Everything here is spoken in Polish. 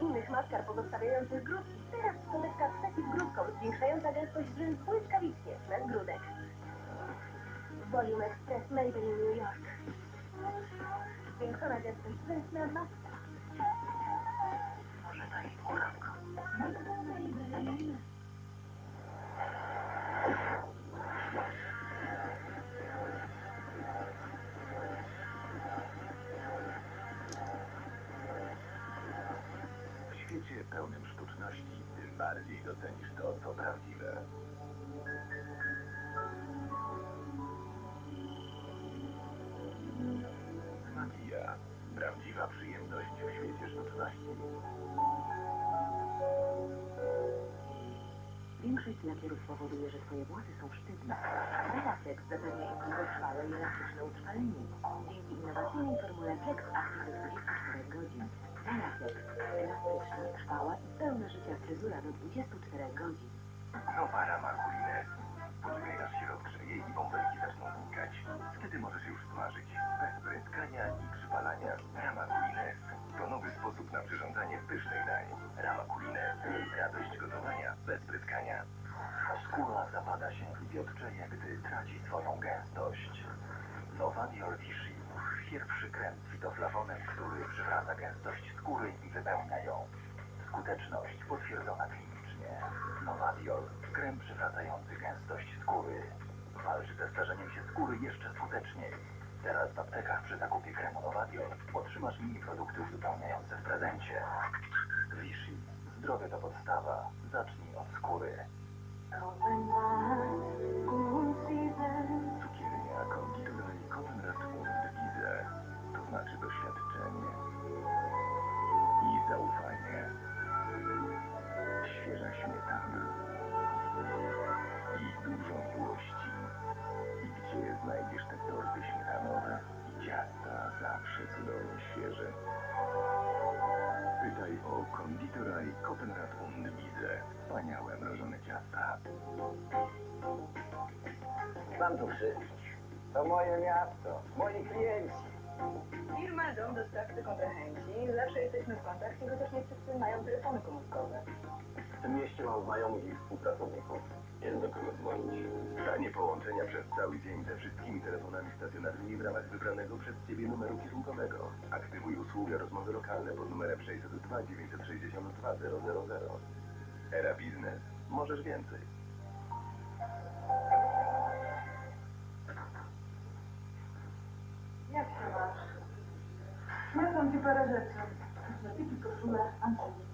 innych maskar pozostawiających grudki. Teraz skuteczka przeciwgrudką, zwiększająca gęstość rzęs błyskawicznie, bez grudek. Volume Express Maybelline New York. Zwiększona gęstość rzęs na maksa. Pełnym sztuczności tym bardziej docenisz to, co prawdziwe. Większość lakierów powoduje, że twoje włosy są sztywne. Relaxex zapewnia im długotrwałe i elastyczne utrwalenie. Dzięki innowacyjnej formule Flex Active do 24 godzin. Relaxex. Elastyczna, trwała i pełna życia fryzura do 24 godzin. Nowa rama Kulines. Poczekaj aż się rozgrzeje i bąbelki zaczną znikać. Wtedy możesz już smażyć. Bez pryskania i przypalania. Rama Kulines. Sposób na przyrządzanie pysznej dań. Rama Kulines. Radość gotowania bez pryskania. Skóra zapada się i wiotczeje, gdy traci swoją gęstość. Nowa Dior Vichy. Pierwszy krem z fitoflawonem, który przywraca gęstość skóry i wypełnia ją. Skuteczność potwierdzona klinicznie. Nowa Dior. Krem przywracający gęstość skóry. Walczy ze starzeniem się skóry jeszcze skuteczniej. Teraz w aptekach przy zakupie kremu Nowa Dior otrzymasz mini produkty uzupełniające Vichy. Zdrowie to podstawa. Zacznij od skóry. Pytaj o konditora i Koppenrad und Wiese. Wspaniałe mrożone ciasta. Mam tu wszystkich. To moje miasto, moi klienci. Firma Dom Dostawcy Kontrahenci. Zawsze jesteśmy w kontakcie, chociaż nie wszyscy mają telefony komórkowe. W tym mieście mam znajomych i współpracowników. Stanie połączenia przez cały dzień ze wszystkimi telefonami stacjonarnymi w ramach wybranego przez Ciebie numeru kierunkowego. Aktywuj usługę rozmowy lokalne pod numerem 602 962 000. Era Biznes. Możesz więcej. Jak się masz? Przyniosłam ci parę rzeczy. Kosmetyki, koszulę, Andrzej.